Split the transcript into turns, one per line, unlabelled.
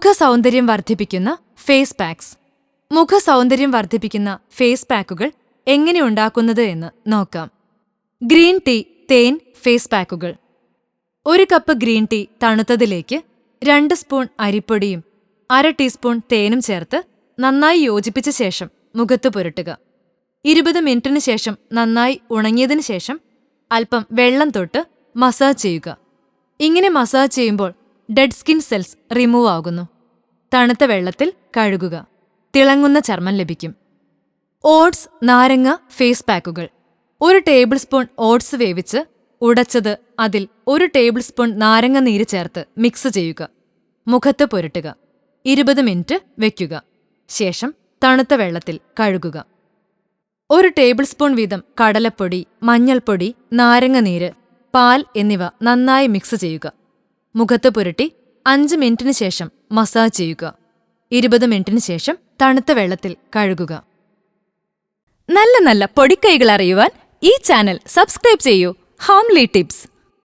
മുഖസൗന്ദര്യം വർദ്ധിപ്പിക്കുന്ന face pax. മുഖസൗന്ദര്യം വർദ്ധിപ്പിക്കുന്ന face പാക്കുകൾ എങ്ങനെ ഉണ്ടാക്കുന്നത് എന്ന് നോക്കാം. ഗ്രീൻ ടീ തേൻ ഫേസ് പാക്കുകൾ. ഒരു കപ്പ് ഗ്രീൻ ടീ തണുത്തതിലേക്ക് രണ്ട് സ്പൂൺ അരിപ്പൊടിയും അര ടീസ്പൂൺ തേനും ചേർത്ത് നന്നായി യോജിപ്പിച്ച ശേഷം മുഖത്ത് പുരട്ടുക. ഇരുപത് മിനിറ്റിന് ശേഷം നന്നായി ഉണങ്ങിയതിനു ശേഷം അല്പം വെള്ളം തൊട്ട് മസാജ് ചെയ്യുക. ഇങ്ങനെ മസാജ് ചെയ്യുമ്പോൾ ഡെഡ് സ്കിൻ സെൽസ് റിമൂവ് ആകുന്നു. തണുത്ത വെള്ളത്തിൽ കഴുകുക. തിളങ്ങുന്ന ചർമ്മം ലഭിക്കും. ഓട്സ് നാരങ്ങ ഫേസ് പാക്കുകൾ. ഒരു ടേബിൾ സ്പൂൺ ഓട്സ് വേവിച്ച് ഉടച്ചത് അതിൽ ഒരു ടേബിൾ സ്പൂൺ നാരങ്ങ നീര് ചേർത്ത് മിക്സ് ചെയ്യുക. മുഖത്ത് പുരട്ടുക. ഇരുപത് മിനിറ്റ് വയ്ക്കുക ശേഷം തണുത്ത വെള്ളത്തിൽ കഴുകുക. ഒരു ടേബിൾ സ്പൂൺ വീതം കടലപ്പൊടി മഞ്ഞൾപ്പൊടി നാരങ്ങ നീര് പാൽ എന്നിവ നന്നായി മിക്സ് ചെയ്യുക. മുഖത്ത് പുരട്ടി അഞ്ച് മിനിറ്റിന് ശേഷം മസാജ് ചെയ്യുക. ഇരുപത് മിനിറ്റിന് ശേഷം തണുത്ത വെള്ളത്തിൽ കഴുകുക. നല്ല നല്ല പൊടിക്കൈകൾ അറിയുവാൻ ഈ ചാനൽ സബ്സ്ക്രൈബ് ചെയ്യൂ. Homely tips.